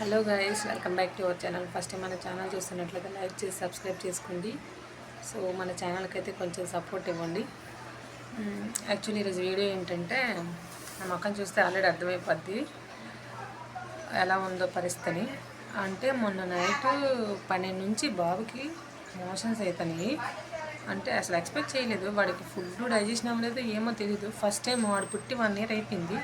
Hello guys welcome back to our channel first time మన channel చూస్తున్నట్లయితే like చేసి subscribe చేసుకోండి. సో మన ఛానల్కి అయితే కొంచెం సపోర్ట్ ఇవ్వండి. Hmm, యాక్చువల్లీ ఈరోజు వీడియో ఏంటంటే నా మొక్కను చూస్తే ఆల్రెడీ అర్థమైపోద్ది. ఎలా ఉందో పరిస్థితిని. అంటే మొన్న నైట్ పన్నెండు నుంచి బాబుకి మోషన్స్ అవుతున్నాయి అంటే అసలు ఎక్స్పెక్ట్ చేయలేదు. వాడికి ఫుడ్ డైజెషన్ అవ్వలేదు ఏమో తెలియదు ఫస్ట్ టైం వాడు పుట్టి వన్ ఇయర్ అయిపోయింది.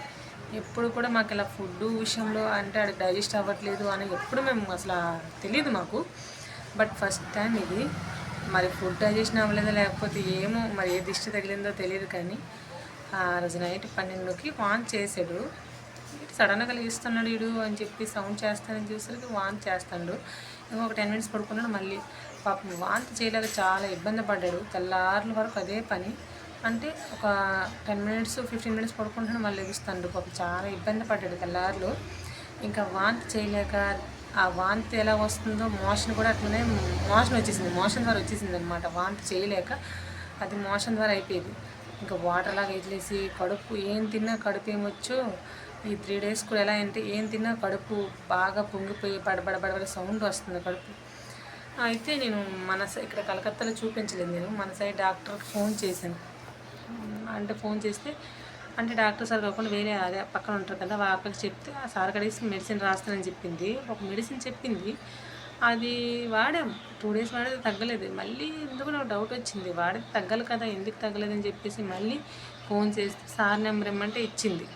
ఎప్పుడు కూడా మాకు ఇలా ఫుడ్ విషయంలో అంటే అది డైజెస్ట్ అవ్వట్లేదు అని ఎప్పుడు మేము అసలు తెలియదు మాకు. బట్ ఫస్ట్ టైం ఇది. మరి ఫుడ్ డైజెషన్ అవ్వలేదో లేకపోతే ఏమో మరి ఏ దిష్టి తగిలిందో తెలియదు కానీ ఆ రోజు నైట్ పన్నెండుకి వాన్ చేసాడు సడన్గా లేస్తున్నాడు వీడు అని చెప్పి సౌండ్ చేస్తానని చూసరికి వాన్ చేస్తాడు. ఇంకొక టెన్ మినిట్స్ పడుకున్నాడు మళ్ళీ. పాపం వాంతి చేయలేక చాలా ఇబ్బంది పడ్డాడు. తెల్లార్ల వరకు అదే పని. అంటే ఒక టెన్ మినిట్స్ ఫిఫ్టీన్ మినిట్స్ పడుకుంటాను మళ్ళీ లెగుస్తాడు పాప చాలా ఇబ్బంది పడ్డాడు తెల్లారులు. ఇంకా వాంతి చేయలేక ఆ వాంతి ఎలా వస్తుందో మోషన్ కూడా అట్లనే మోషన్ వచ్చేసింది. మోషన్ ద్వారా వచ్చేసింది అనమాట వాంతి చేయలేక అది మోషన్ ద్వారా అయిపోయింది. ఇంకా వాటర్ లాగా వదిలేసి కడుపు ఏం తిన్నా కడుపు ఏమొచ్చో ఈ త్రీ డేస్ కూడా ఎలా అంటే ఏం తిన్నా కడుపు బాగా పొంగిపోయి బడబడ బడబడ సౌండ్ వస్తుంది కడుపు. అయితే నేను మన సై- ఇక్కడ కలకత్తాలో చూపించలేదు నేను. మన సైడ్ డాక్టర్కి ఫోన్ చేశాను. అంటే ఫోన్ చేస్తే అంటే డాక్టర్ సార్ కాకుండా వేరే అదే పక్కన ఉంటారు కదా వాళ్ళకి చెప్తే ఆ సార్ కడిగి మెడిసిన్ రాస్తానని చెప్పింది. ఒక మెడిసిన్ చెప్పింది. అది వాడాం. టూ డేస్ వాడితే తగ్గలేదు. మళ్ళీ ఎందుకు నాకు డౌట్ వచ్చింది. వాడితే తగ్గలు కదా ఎందుకు తగ్గలేదని చెప్పేసి మళ్ళీ ఫోన్ చేస్తే సార్ నెంబర్ ఇమ్మంటే ఇచ్చింది.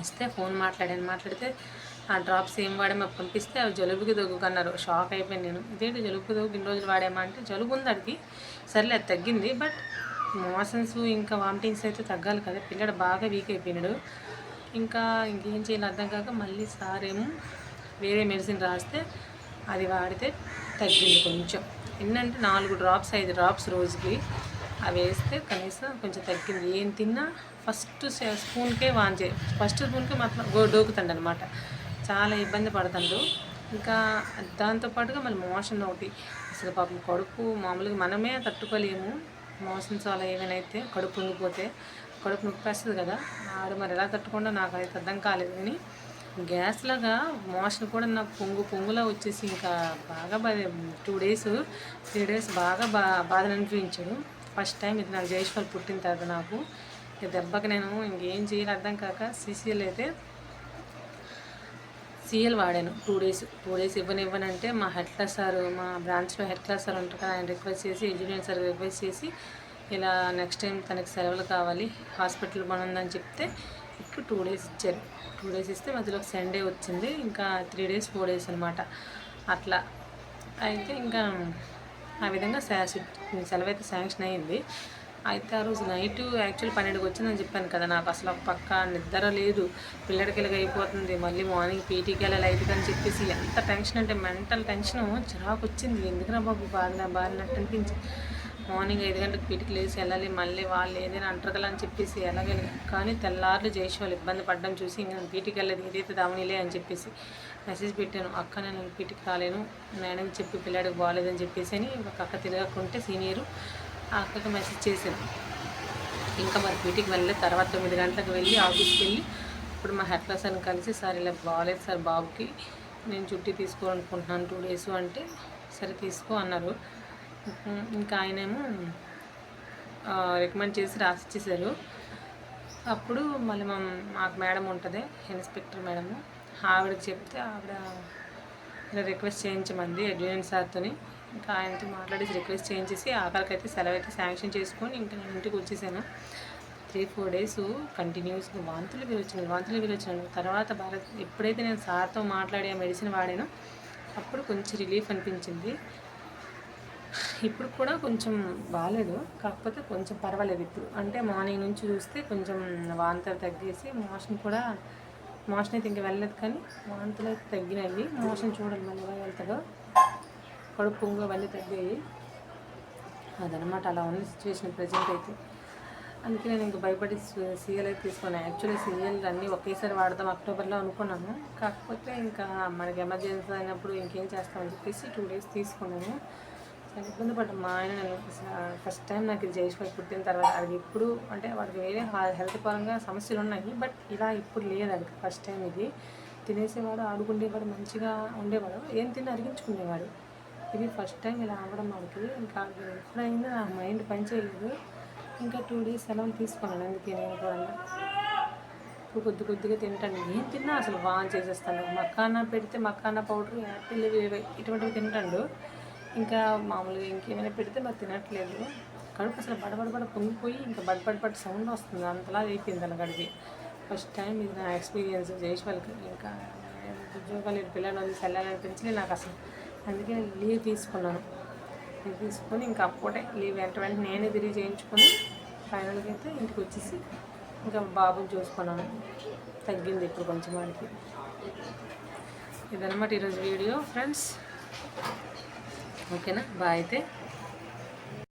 ఇస్తే ఫోన్ మాట్లాడాను. మాట్లాడితే ఆ డ్రాప్స్ ఏం వాడామో పంపిస్తే అవి జలుబుకి దగ్గుకన్నారు. షాక్ అయిపోయాను నేను. ఇదేంటి జలుబుకి దగ్గు? ఇన్ని రోజులు వాడామా అంటే జలుబు ఉంది అడిగి సర్లే అది తగ్గింది. బట్ మోషన్స్ ఇంకా వామిటింగ్స్ అయితే తగ్గాలి కదా. పిల్లడు బాగా వీక్ అయిపోయినాడు. ఇంకా ఇంకేం చేయాలి అర్థం కాక మళ్ళీ సార్ ఏమో వేరే మెడిసిన్ రాస్తే అది వాడితే తగ్గింది కొంచెం. ఎన్నంటే నాలుగు డ్రాప్స్ ఐదు డ్రాప్స్ రోజుకి. అవి వేస్తే కనీసం కొంచెం తగ్గింది. ఏం తిన్నా ఫస్ట్ స్పూన్కే వాంచే ఫస్ట్ స్పూన్కే మాత్రం గో డోకుతండి అనమాట చాలా ఇబ్బంది పడుతుండు. ఇంకా దాంతోపాటుగా మళ్ళీ మోషన్ ఒకటి. అసలు పాపం కడుపు మామూలుగా మనమే తట్టుకోలేము. మోషన్స్ అలా ఏమైనా అయితే కడుపు పొంగిపోతే కడుపు నొప్పేస్తుంది కదా ఆడు మరి ఎలా తట్టుకుండా నాకు అయితే అర్థం కాలేదు. కానీ గ్యాస్ లాగా మోషన్ కూడా నాకు పొంగు పొంగులా వచ్చేసి ఇంకా బాగా బాధ టూ డేస్ త్రీ డేస్ బాగా బా బాధను అనిపించాడు. ఫస్ట్ టైం ఇది నాకు జయేశ్వర్ పుట్టిన తర్వాత నాకు. ఇక దెబ్బకి నేను ఇంకేం చేయాలి అర్థం కాక సీసీలు అయితే సీఎల్ వాడాను. టూ డేస్ టూ డేస్ ఇవ్వని ఇవ్వనంటే మా హెడ్ క్లాస్ సార్ మా బ్రాంచ్లో హెడ్ క్లాస్ సార్ ఉంటారు కదా ఆయన రిక్వెస్ట్ చేసి ఇంజనీర్ సార్ రిక్వెస్ట్ చేసి ఇలా నెక్స్ట్ టైం తనకి సెలవులు కావాలి హాస్పిటల్ బాగుందని ఉందని చెప్తే ఇప్పుడు టూ డేస్ ఇచ్చారు. టూ డేస్ ఇస్తే మధ్యలో ఒక సండే వచ్చింది ఇంకా త్రీ డేస్ ఫోర్ డేస్ అనమాట అట్లా. అయితే ఇంకా ఆ విధంగా శా- సెలవు అయితే శాంక్షన్ అయ్యింది అయితే ఆ రోజు నైట్ యాక్చువల్ పన్నెండుకి వచ్చిందని చెప్పాను కదా నాకు అసలు పక్క నిద్ర లేదు. పిల్లడికి అయిపోతుంది మళ్ళీ మార్నింగ్ పీటీకి వెళ్ళాలి అయితే అని చెప్పేసి ఎంత టెన్షన్ అంటే మెంటల్ టెన్షన్ చిరాకు వచ్చింది. ఎందుకురా బాబు బాగా బాగానట్టు అనిపించి మార్నింగ్ ఐదు గంటలకు పీటికి లేచి వెళ్ళాలి మళ్ళీ వాళ్ళు ఏదైనా అంటారు కదా అని చెప్పేసి ఎలాగే కానీ తెల్లార్లు చేసి వాళ్ళు ఇబ్బంది పడడం చూసి ఇంకా నేను పీటికి వెళ్ళలేదు ఏదైతే దామనిలే అని చెప్పేసి మెసేజ్ పెట్టాను. అక్క నేను పీటికి రాలేను నేనని చెప్పి పిల్లాడికి బాగాలేదని చెప్పేసి అని ఒక అక్క తిరగకుంటే సీనియరు ఆ అక్కకి మెసేజ్ చేశాను. ఇంకా మరి పీటీకి వెళ్ళలేదు తర్వాత తొమ్మిది గంటలకు వెళ్ళి ఆఫీస్కి వెళ్ళి ఇప్పుడు మా హెడ్ క్లాస్ కలిసి సార్ ఇలా బాగాలేదు సార్ బాబుకి. నేను చుట్టి తీసుకోవాలనుకుంటున్నాను టూ డేస్ అంటే. సరే తీసుకో అన్నారు. ఇంకా ఆయనేమో రికమెండ్ చేసి రాసిచ్చేశారు. అప్పుడు మళ్ళీ మా మాకు మేడం ఉంటుంది ఇన్స్పెక్టర్ మేడము. ఆవిడకి చెప్తే ఆవిడ ఇలా రిక్వెస్ట్ చేయించమంది అడ్యూనెంట్ సార్తోని. ఇంకా ఆయనతో మాట్లాడేసి రిక్వెస్ట్ చేయించేసి ఆఖరికి అయితే సెలవు అయితే శాంక్షన్ చేసుకొని ఇంకా నేను ఇంటికి వచ్చేసాను. త్రీ ఫోర్ డేస్ కంటిన్యూస్గా వాంతులు వీరు వాంతులు వీరు తర్వాత భారత్ ఎప్పుడైతే నేను సార్తో మాట్లాడి ఆ మెడిసిన్ వాడానో అప్పుడు కొంచెం రిలీఫ్ అనిపించింది. ఇప్పుడు కూడా కొంచెం బాగాలేదు కాకపోతే కొంచెం పర్వాలేదు. ఇప్పుడు అంటే మార్నింగ్ నుంచి చూస్తే కొంచెం వాంతులు తగ్గేసి మోషన్ కూడా మోషన్ అయితే ఇంకా వెళ్ళలేదు కానీ వాంతులు అయితే తగ్గినాయి. మోషన్ చూడాలి మళ్ళీ వెళ్తుందో. కడుపు పొంగు అవన్నీ తగ్గాయి. అదనమాట అలా ఉంది సిచ్యువేషన్ ప్రజెంట్ అయితే. అందుకే నేను ఇంక భయపడి సీఎల్ అయితే తీసుకున్నాను యాక్చువల్లీ సీఎల్ అన్నీ ఒకేసారి వాడదాం అక్టోబర్లో అనుకున్నాము కాకపోతే ఇంకా మనకి ఎమర్జెన్సీ అయినప్పుడు ఇంకేం చేస్తామని చెప్పేసి టూ డేస్ తీసుకున్నాము చాలా ఇబ్బంది పడ్డాను. మా ఆయన నేను ఫస్ట్ టైం నాకు ఇది జయేశ్వరి పుట్టిన తర్వాత అది ఇప్పుడు అంటే వాడికి వేరే హెల్త్ పరంగా సమస్యలు ఉన్నాయి. బట్ ఇలా ఇప్పుడు లేదు అది ఫస్ట్ టైం ఇది. తినేసేవాడు ఆడుకుండేవాడు మంచిగా ఉండేవాడు. ఏం తిని అరిగించుకునేవాడు. ఇది ఫస్ట్ టైం ఇలా అవ్వడం వాడికి ఇంకా ఎప్పుడైనా నా మైండ్ పనిచేయలేదు ఇంకా టూ డేస్ సెలవులు తీసుకున్నాను అందుకే నేను కూడా. ఇప్పుడు కొద్ది కొద్దిగా తింటాను. ఏం తిన్నా అసలు వాన్ చేసేస్తాను. మక్కానా పెడితే మక్కానా పౌడర్ యాపిల్ ఇటువంటివి తింటాడు. ఇంకా మామూలుగా ఇంకేమైనా పెడితే మరి తినట్లేదు. కడుపు అసలు బడబడబడ పొంగిపోయి ఇంకా బడబడబడ సౌండ్ వస్తుంది. అంతలా అయిపోయింది అన్న కడిపి. ఫస్ట్ టైం ఇది నా ఎక్స్పీరియన్స్ చేసి వాళ్ళకి ఇంకా ఉద్యోగాలు పిల్లలు వదిలేసి వెళ్ళాలనిపించలే నాకు అసలు. అందుకే లీవ్ తీసుకున్నాను. లీవ్ తీసుకొని ఇంకా అప్పుడే లీవ్ వెంట వెంటనే నేనే తిరిగి చేయించుకొని ఫైనల్గా అయితే ఇంటికి వచ్చేసి ఇంకా బాబుని చూసుకున్నాను. తగ్గింది ఇప్పుడు కొంచెం వాడికి. ఇదనమాట ఈరోజు వీడియో ఫ్రెండ్స్. ఓకేనా? బాయ్ అయితే.